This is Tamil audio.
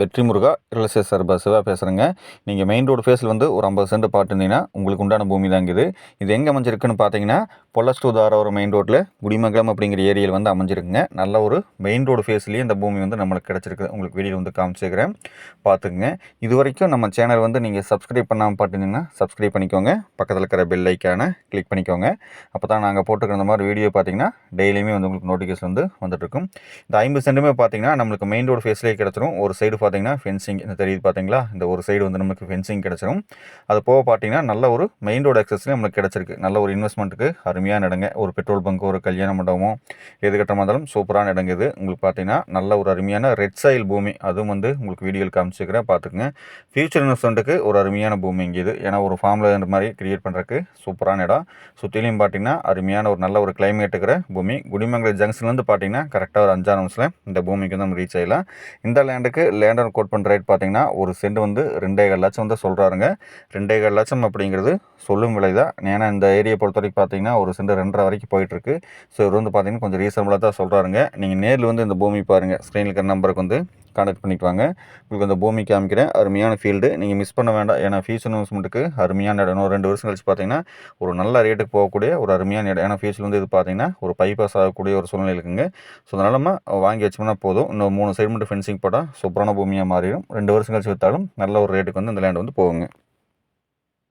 வெற்றி முருகா ரியல் எஸ்டேட் சார்பாக சிவா பேசுகிறேங்க நீங்கள் மெயின் ரோடு ஃபேஸில் வந்து ஒரு ஐம்பது சென்ட் பார்த்துருந்தீங்கன்னா உங்களுக்கு உண்டான பூமி தான் இது இது எங்கே அமைஞ்சிருக்குன்னு பார்த்தீங்கன்னா பொல்லஸ் டூ தாராவரம் மெயின் ரோட்டில் குடிமங்கலம் அப்படிங்கிற ஏரியாவில் வந்து அமைஞ்சிருக்குங்க. நல்ல ஒரு மெயின் ரோடு ஃபேஸ்லேயே இந்த பூமி வந்து நம்மளுக்கு கிடச்சிருக்கு. உங்களுக்கு வீடியோ வந்து காமிச்சிருக்கிறேன் பார்த்துக்குங்க இது வரைக்கும் நம்ம சேனல் வந்து நீங்கள் சப்ஸ்கிரைப் பண்ணாமல் பார்த்துருந்தீங்கன்னா சப்ஸ்கிரைப் பண்ணிக்கோங்க. பக்கத்தில் இருக்கிற பெல் ஐக்கானை கிளிக் பண்ணிக்கோங்க. அப்போ தான் நாங்கள் போட்டுக்கிற இந்த மாதிரி வீடியோ பார்த்தீங்கன்னா டெய்லியுமே வந்து உங்களுக்கு நோட்டிஃபிகேஷன் வந்து வந்துட்டுருக்கும். இந்த ஐம்பது சென்ட்டுமே பார்த்தீங்கன்னா நம்மளுக்கு மெயின் ரோடு ஃபேஸ்லேயே கிடச்சிரும். ஒரு சைடு பார்த்தீங்கன்னா ஃபென்சிங் இந்த தெரியுது பார்த்தீங்களா? இந்த ஒரு சைடு வந்து நமக்கு ஃபென்சிங் கிடச்சிரும். அது போக பார்த்தீங்கன்னா நல்ல ஒரு மெயின் ரோடு அக்சஸ்லேயும் நம்மளுக்கு கிடச்சிருக்கு. நல்ல ஒரு இன்வெஸ்ட்மெண்ட்டுக்கு அருமையான இடங்க ஒரு பெட்ரோல் பங்கு ஒரு கல்யாண மண்டபமோ எது கட்ட இருந்தாலும் சூப்பரான இடங்க இது உங்களுக்கு பார்த்தீங்கன்னா நல்ல ஒரு அருமையான ரெட் சாயில் பூமி அதுவும் வந்து உங்களுக்கு வீடியோவில் காமிச்சிக்கிறேன் பார்த்துக்குங்க. ஃபியூச்சர் இன்வெஸ்ட்மெண்ட்டுக்கு ஒரு அருமையான பூமி இங்கே இது. ஏன்னா ஒரு ஃபார்மில் இந்த மாதிரி கிரியேட் பண்ணுறதுக்கு சூப்பரான இடம். சுற்றிலையும் பார்த்தீங்கன்னா அருமையான ஒரு நல்ல ஒரு கிளைமேட் இருக்கிற பூமி. குடிமங்கலம் ஜங்ஷன்லேருந்து பார்த்தீங்கன்னா கரெக்டாக ஒரு அஞ்சாறு நிமிஷத்தில் இந்த பூமிக்கு வந்து நம்ம ரீச் ஆகலாம் இந்த லேண்டுக்கு லேண்டர் கோட் பண்ணுற ரேட் பார்த்தீங்கன்னா ஒரு சென்ட் வந்து ரெண்டே கால் லட்சம் வந்து சொல்கிறாருங்க ரெண்டே கால் லட்சம் அப்படிங்கிறது சொல்லும் விலை தான் ஏன்னா இந்த ஏரியா பொறுத்த வரைக்கும் பார்த்தீங்கன்னா ஒரு சென்ட் ரெண்டரை வரைக்கும் போயிட்டுருக்கு. ஸோ இவர் வந்து பார்த்தீங்கன்னா கொஞ்சம் ரீசனபிளாக தான் சொல்கிறாருங்க நீங்கள் நேரில் வந்து இந்த பூமி பாருங்கள் ஸ்க்ரீனில் இருக்கிற நம்பருக்கு வந்து கான்டாக்ட் பண்ணிட்டு வாங்க. உங்களுக்கு அந்த பூமி காமிக்கிறேன். அருமையான ஃபீல்டு நீங்கள் மிஸ் பண்ண வேண்டாம். ஏன்னா ஃபீஸ் அனௌன்ஸ்மெண்ட்டுக்கு அருமையான இடம். இன்னும் ரெண்டு வருஷம் கழிச்சு பார்த்தீங்கன்னா ஒரு நல்ல ரேட்டுக்கு போகக்கூடிய ஒரு அருமையான இடம். ஏன்னா ஃபியூச்சர் வந்து இது பார்த்தீங்கன்னா ஒரு பைபாஸ் ஆகக்கூடிய ஒரு சூழ்நிலை இருக்குங்க. ஸோ அதனால் நம்ம வாங்கி வச்சோம்னா போதும். இன்னும் மூணு சைடு மட்டும் ஃபென்சிங் போட்டால் சூப்பரான பூமியாக மாறிடும். ரெண்டு வருஷம் கழிச்சு விற்றாலும் நல்ல ஒரு ரேட்டுக்கு வந்து இந்த லேண்ட் வந்து போகுங்க.